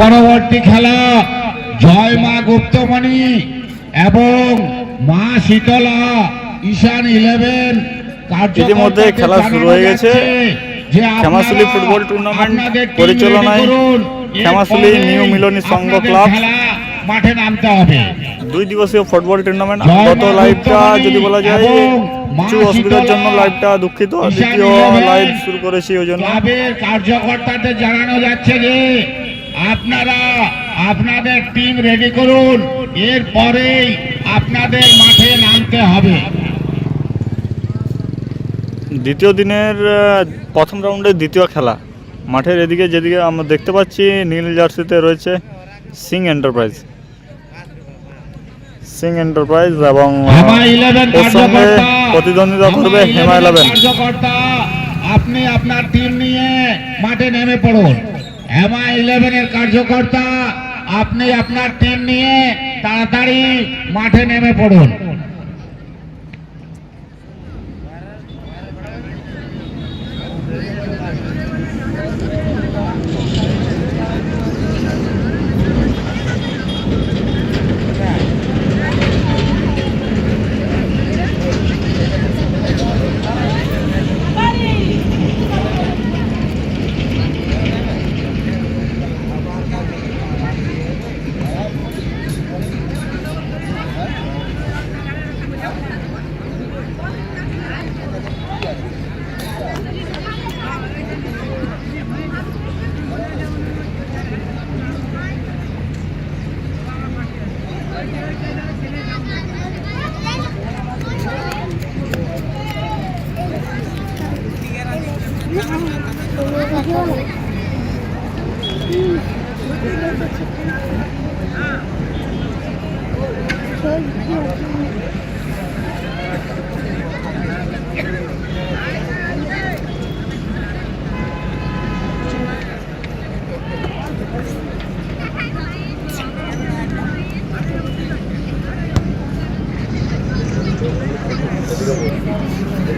পরবর্তী খেলা জয় মা গুপ্তমণি এবং মা শীতলা ঈশান ইলেভেন ইতিমধ্যে খেলা শুরু হয়ে গেছে। শ্যামাশুলি ফুটবল টুর্নামেন্ট পরিচালনায় শ্যামাশুলি নিউ মিলনী সংঘ ক্লাব। মাঠে নামতে হবে দুই দিবসীয় ফুটবল টুর্নামেন্ট গত লাইভটা যদি বলা যায় কিছু অসুবিধার জন্য লাইভটা দুঃখিত দ্বিতীয় লাইভ শুরু করেছি ওই জন্য কার্যকর্তাদের জানানো যাচ্ছে যে আপনারা আপনাদের টিম রেডি করুন। এরপরেই আপনাদের মাঠে নামতে হবে। দ্বিতীয় দিনের প্রথম রাউন্ডের দ্বিতীয় খেলা। মাঠের এদিকে যেদিকে আমরা দেখতে পাচ্ছি নীল জার্সিতে রয়েছে সিং এন্টারপ্রাইজ। সিং এন্টারপ্রাইজ এবং সঙ্গে প্রতিদ্বন্দ্বিতা করবে হেমা ইলেভেন আপনি আপনার টিম নিয়ে মাঠে নেমে পড়ুন। হেমা ইলেভেনের কার্যকর্তা? আপনি আপনার টিম নিয়ে তাড়াতাড়ি মাঠে নেমে পড়ুন।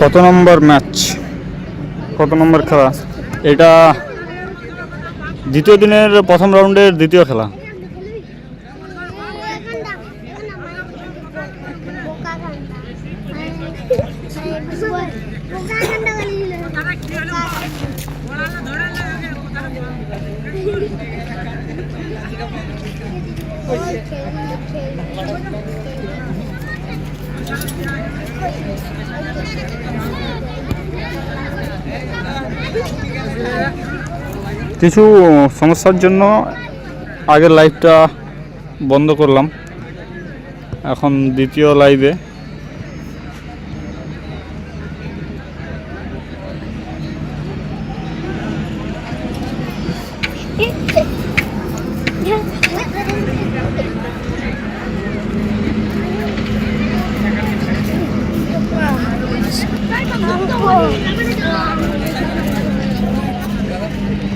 কত নম্বর ম্যাচ? কত নম্বর খেলা? এটা দ্বিতীয় দিনের প্রথম রাউন্ডের দ্বিতীয় খেলা। কিছু সমস্যার জন্য আগের লাইভটা বন্ধ করলাম। এখন দ্বিতীয় লাইভে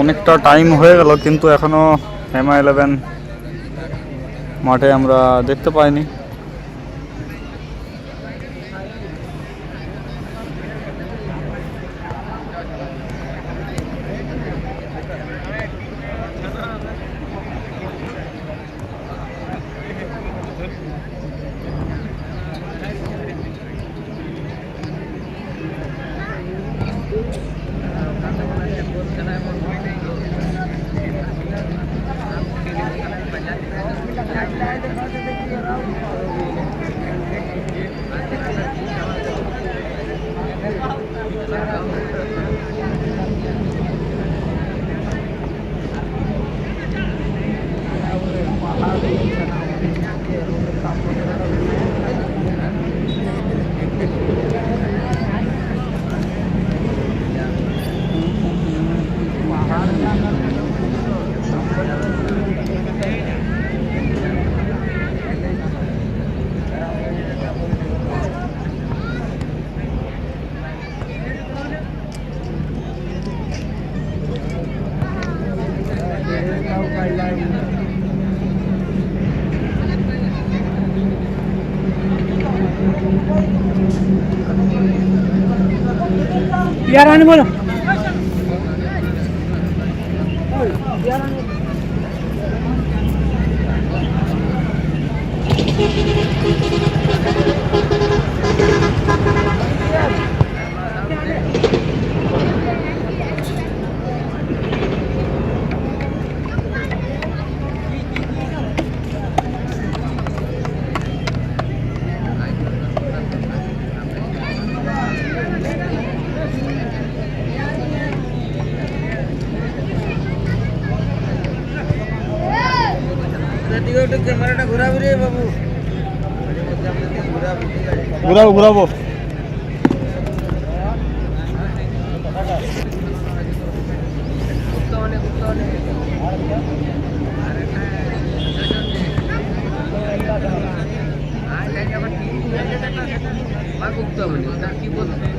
অনেকটা টাইম হয়ে গেল কিন্তু এখনও হেমা ইলেভেন মাঠে আমরা দেখতে পাইনি। યાર આને બોલો. ঘুরাবো ঘুরাবো কি? বলতে হ্যাঁ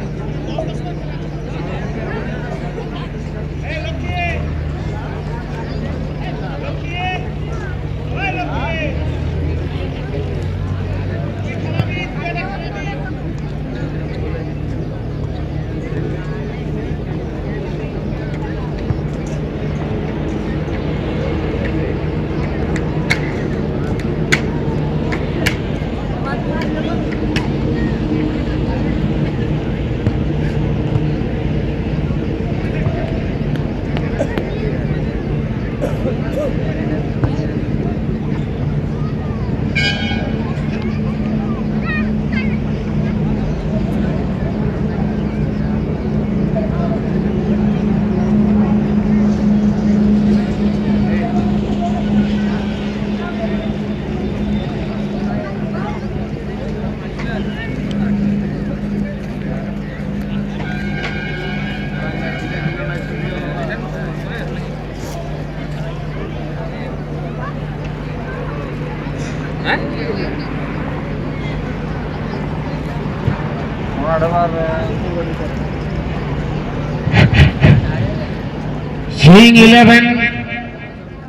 সিং ইলেভেন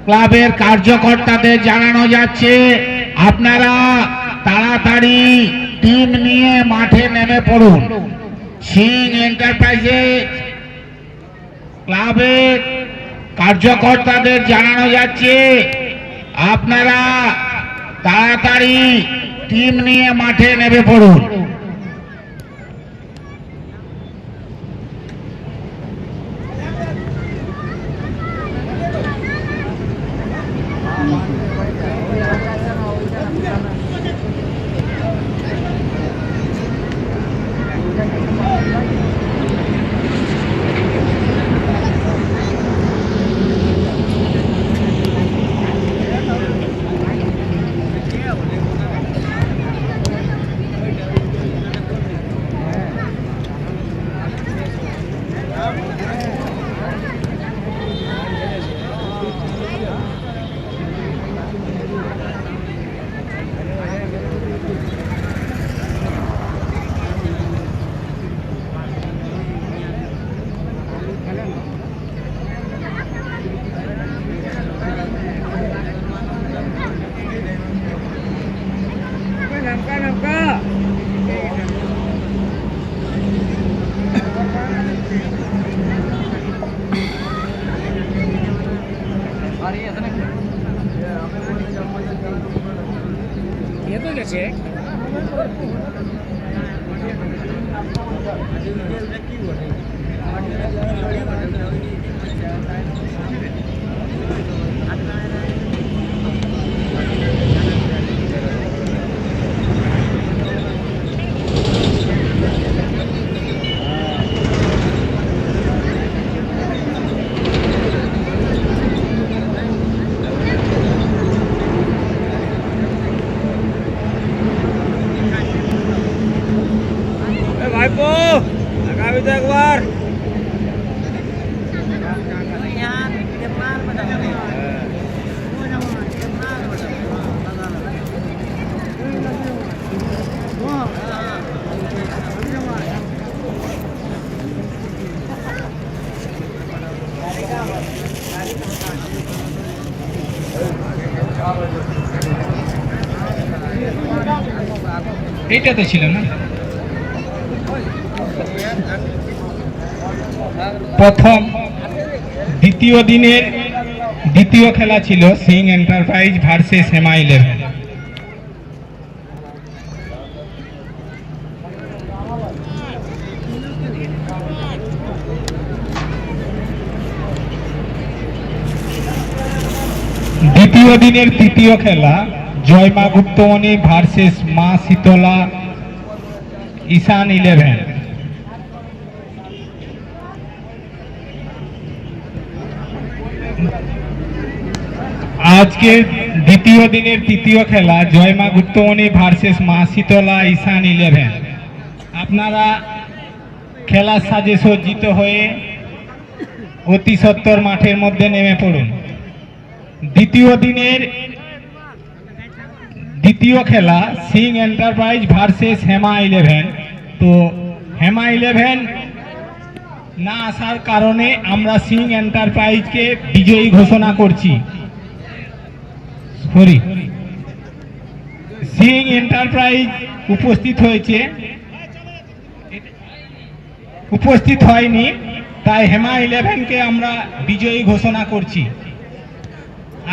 ক্লাবের কার্যকর্তাদের জানানো যাচ্ছে, আপনারা তাড়াতাড়ি টিম নিয়ে মাঠে নেমে পড়ুন। সিং এন্টারপ্রাইজে ক্লাবের কার্যকর্তাদের জানানো যাচ্ছে, আপনারা তাড়াতাড়ি টিম নিয়ে মাঠে নেমে পড়ুন। এইটাতে ছিল না? প্রথম দ্বিতীয় দিনের দ্বিতীয় খেলা ছিল Singh enterprise versus Hema eleven দ্বিতীয় দিনের তৃতীয় খেলা জয়মা গুপ্তমণি ভার্সেস মা শীতলা, ঈশান ইলেভেন। আজকে দ্বিতীয় দিনের তৃতীয় খেলা জয়মা গুপ্তমণি ভার্সেস মা শীতলা, ঈশান ইলেভেন। আপনারা খেলার সাজে সজ্জিত হয়ে অতি সত্তর মাঠের মধ্যে নেমে পড়ুন। দ্বিতীয় দিনের দ্বিতীয় খেলা Singh enterprise versus Hema eleven. তো হেমা ইলেভেন না আসার কারণে আমরা সিং এন্টারপ্রাইজকে বিজয়ী ঘোষণা করছি। সরি। সিং এন্টারপ্রাইজ উপস্থিত হয়েছে। উপস্থিত হয়নি, তাই হেমা ইলেভেনকে আমরা বিজয়ী ঘোষণা করছি।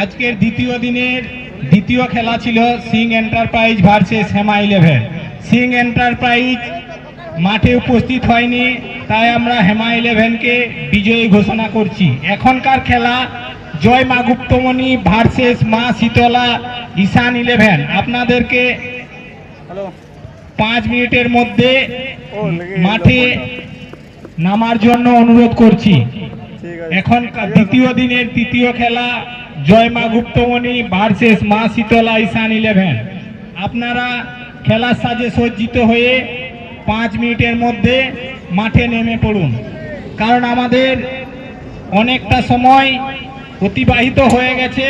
আজকের দ্বিতীয় দিনের দ্বিতীয় খেলা ছিল Singh enterprise versus Hema eleven. Singh enterprise মাঠে উপস্থিত হয়নি তাই আমরা হেমা ইলেভেনকে বিজয়ী ঘোষণা করছি। এখনকার খেলা জয় মা গুপ্তমণি ভার্সেস মা শীতলা ঈশান ইলেভেন। আপনাদেরকে পাঁচ মিনিটের মধ্যে। মাঠে নামার জন্য অনুরোধ করছি। এখন দ্বিতীয় দিনের তৃতীয় খেলা জয় মা গুপ্তমণি ভার্সেস মা শীতলা ঈশান ইলেভেন। আপনারা খেলার সাজে সজ্জিত হয়ে পাঁচ মিনিটের মধ্যে মাঠে নেমে পড়ুন। কারণ আমাদের অনেকটা সময় অতিবাহিত হয়ে গেছে,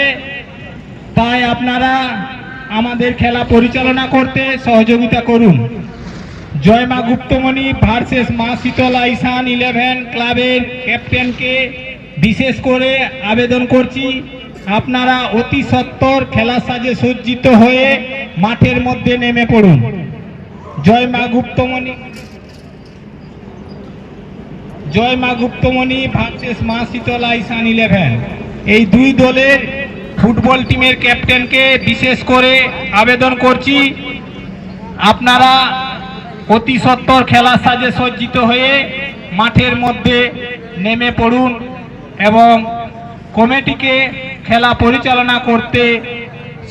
তাই আপনারা আমাদের খেলা পরিচালনা করতে সহযোগিতা করুন। জয়মা গুপ্তমণি ভার্সেস মা শীতলা ঈশান ইলেভেন ক্লাবের ক্যাপ্টেনকে বিশেষ করে আবেদন করছি। আপনারা অতি সত্বর খেলার সাজে সজ্জিত হয়ে মাঠের মধ্যে নেমে পড়ুন। জয় মা গুপ্তমণি। জয় মা গুপ্তমণি ভার্সেস মা শীতলা ঈশান ইলেভেন এই দুই দলের ফুটবল টিমের ক্যাপ্টেনকে বিশেষ করে আবেদন করছি, আপনারা অতি সত্বর খেলার সাজে সজ্জিত হয়ে মাঠের মধ্যে নেমে পড়ুন এবং কমিটিকে খেলা পরিচালনা করতে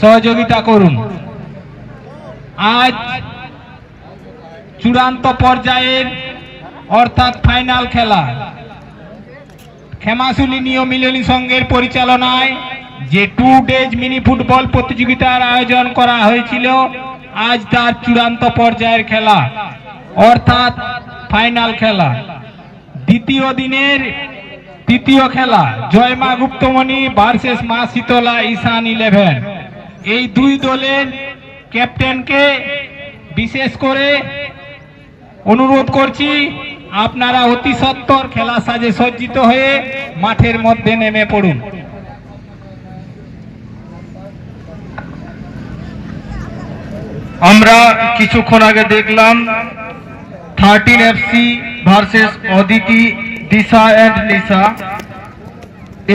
সহযোগিতা করুন। আজ চূড়ান্ত পর্যায়ের অর্থাৎ ফাইনাল খেলা। নিয়ম মিলনী সংঘের পরিচালনায় যে টু ডেজ মিনি ফুটবল প্রতিযোগিতার আয়োজন করা হয়েছিল, আজ তার চূড়ান্ত পর্যায়ের খেলা, অর্থাৎ ফাইনাল খেলা। দ্বিতীয় দিনের তৃতীয় খেলা, জয়মা গুপ্তমণি ভার্সেস মা শীতলা ঈশান ইলেভেন এই দুই দলের ক্যাপ্টেনকে বিশেষ করে অনুরোধ করছি, আপনারা অতি সত্বর খেলা সাজে সজ্জিত হয়ে মাঠের মধ্যে নেমে পড়ুন। আমরা কিছুক্ষণ আগে দেখলাম thirteen FC versus Aditi Disha and Nisha.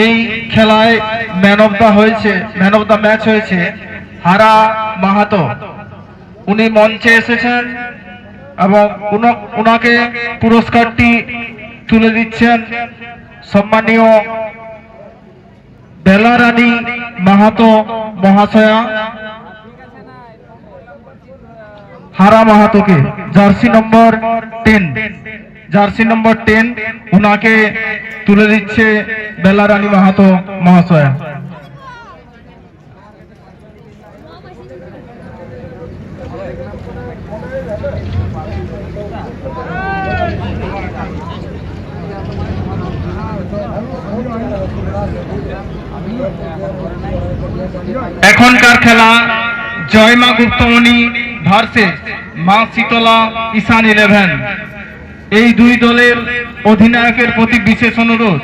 এই খেলায় ম্যান অফ দা হয়েছে ম্যান অফ দা ম্যাচ হয়েছে হারা মাহাতো। উনি মঞ্চে এসেছেন এবং উনাকে পুরস্কারটি তুলে দিচ্ছেন সম্মানীয় বেলারানী মাহাতো মহাশয়া হারা মাহাতোকে, jersey number ten. Jersey number ten উনাকে তুলে দিচ্ছে বেলারানী মাহাতো মহাশয়া। এখনকার খেলা জয়মা গুপ্তমণি ভার্সেস মা শীতলা ঈশান ইলেভেন এই দুই দলের অধিনায়কের প্রতি বিশেষ অনুরোধ,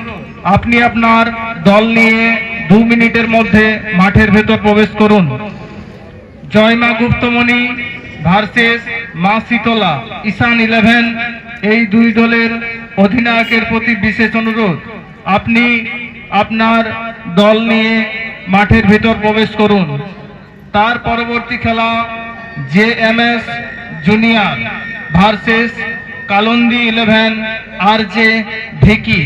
আপনি আপনার দল নিয়ে দু মিনিটের মধ্যে মাঠের ভেতর প্রবেশ করুন। জয়মা গুপ্তমণি ভার্সেস মা শীতলা, ঈশান ইলেভেন, এই দুই দলের অধিনায়কের প্রতি বিশেষ অনুরোধ, আপনি আপনার দল নিয়ে মাঠের ভেতর প্রবেশ করুন। তার পরবর্তী খেলা J M S junior versus Kalandi eleven, আর জে ঢেকি।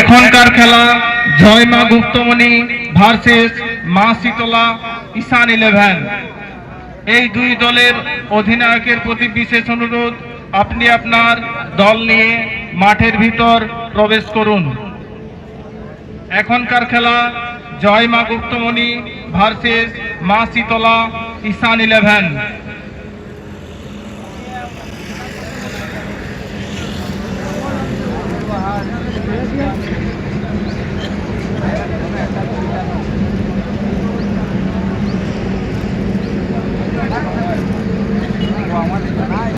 এখনকার খেলা, জয়মা গুপ্তমণি ভার্সেস মা শীতলা, ঈশান ইলেভেন। এই দুই দলের অধিনায়কের প্রতি বিশেষ অনুরোধ, আপনি আপনার দল নিয়ে মাঠের ভিতর প্রবেশ করুন। এখনকার খেলা জয় মা গুপ্তমণি ভার্সেস মা শীতলা ইসান ইলেভেন